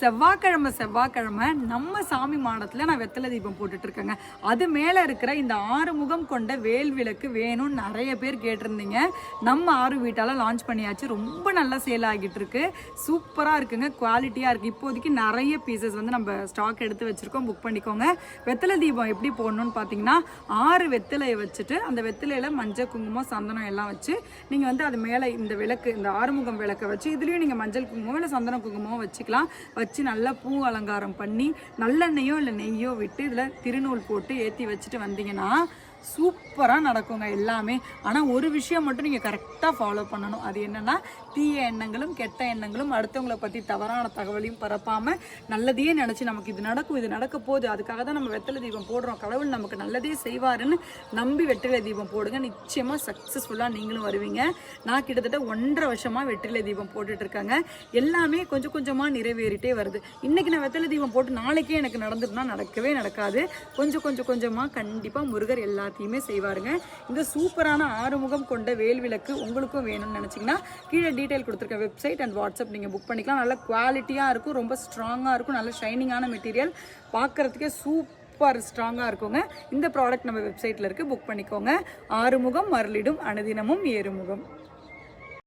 செவ்வாய்க்கிழமை செவ்வாய்க்கிழமை நம்ம சாமி மாடத்தில் நான் வெத்தலை தீபம் போட்டுட்டு இருக்கேங்க அது மேலே இருக்கிற இந்த ஆறு முகம் கொண்ட வேல் விளக்கு வேணும்னு நிறைய பேர் கேட்டிருந்தீங்க. நம்ம ஆறு வீட்டால் லான்ச் பண்ணியாச்சு. ரொம்ப நல்லா சேல் ஆகிட்டு இருக்கு சூப்பராக இருக்குங்க. குவாலிட்டியாக இருக்குது இப்போதைக்கு நிறைய பீசஸ் வந்து நம்ம ஸ்டாக் எடுத்து வச்சுருக்கோம். புக் பண்ணிக்கோங்க. வெத்தலை தீபம் எப்படி போடணும்னு பார்த்தீங்கன்னா ஆறு வெத்தலையை வச்சுட்டு அந்த வெத்தலையில் மஞ்சள் குங்குமம் சந்தனம் எல்லாம் வச்சு நீங்கள் வந்து அது மேலே இந்த விளக்கு இந்த ஆறுமுகம் விளக்கை வச்சு இதுலேயும் நீங்கள் மஞ்சள் குங்குமம் இல்லை சந்தன குங்குமம் வச்சுக்கலாம். வச்சு நல்லா பூ அலங்காரம் பண்ணி நல்லெண்ணெயோ இல்லை நெய்யோ விட்டு இதில் திருநூல் போட்டு ஏற்றி வச்சுட்டு வந்தீங்கன்னா சூப்பராக நடக்குங்க எல்லாமே. ஆனால் ஒரு விஷயம் மட்டும் நீங்கள் கரெக்டாக ஃபாலோ பண்ணணும். அது என்னென்னா தீய எண்ணங்களும் கெட்ட எண்ணங்களும் அடுத்தவங்களை பற்றி தவறான தகவலையும் பரப்பாமல் நல்லதையே நினச்சி நமக்கு இது நடக்கும் இது நடக்க போகுது. அதுக்காக தான் நம்ம வெத்தலை தீபம் போடுறோம். கடவுள் நமக்கு நல்லதே செய்வாருன்னு நம்பி வெற்றிலை தீபம் போடுங்க. நிச்சயமாக சக்ஸஸ்ஃபுல்லாக நீங்களும் வருவீங்க. நான் கிட்டத்தட்ட ஒன்றரை வருஷமாக வெற்றிலை தீபம் போட்டுட்ருக்காங்க எல்லாமே கொஞ்சம் கொஞ்சமாக நிறைவேறிட்டே வருது. இன்னைக்கு நான் வெத்தலை தீபம் போட்டு நாளைக்கே எனக்கு நடந்துட்டுனா நடக்கவே நடக்காது. கொஞ்சம் கொஞ்சம் கொஞ்சமாக கண்டிப்பாக முருகர் எல்லாத்தையுமே செய்வாருங்க. இந்த சூப்பரான ஆறுமுகம் கொண்ட வேல் விளக்கு உங்களுக்கும் வேணும்னு நினச்சிங்கன்னா கீழே டீட்டெயில் கொடுத்துருக்க வெப்சைட் அண்ட் வாட்ஸ்அப் நீங்கள் புக் பண்ணிக்கலாம். நல்ல குவாலிட்டியாக இருக்கும் ரொம்ப ஸ்ட்ராங்காக இருக்கும் நல்ல ஷைனிங்கான மெட்டீரியல் பார்க்குறதுக்கே சூப்பர் ஸ்ட்ராங்காக இருக்குங்க. இந்த ப்ராடக்ட் நம்ம வெப்சைட்டில் இருக்குது புக் பண்ணிக்கோங்க. ஆறுமுகம் மருளிடும் அனுதினமும் ஏறுமுகம்.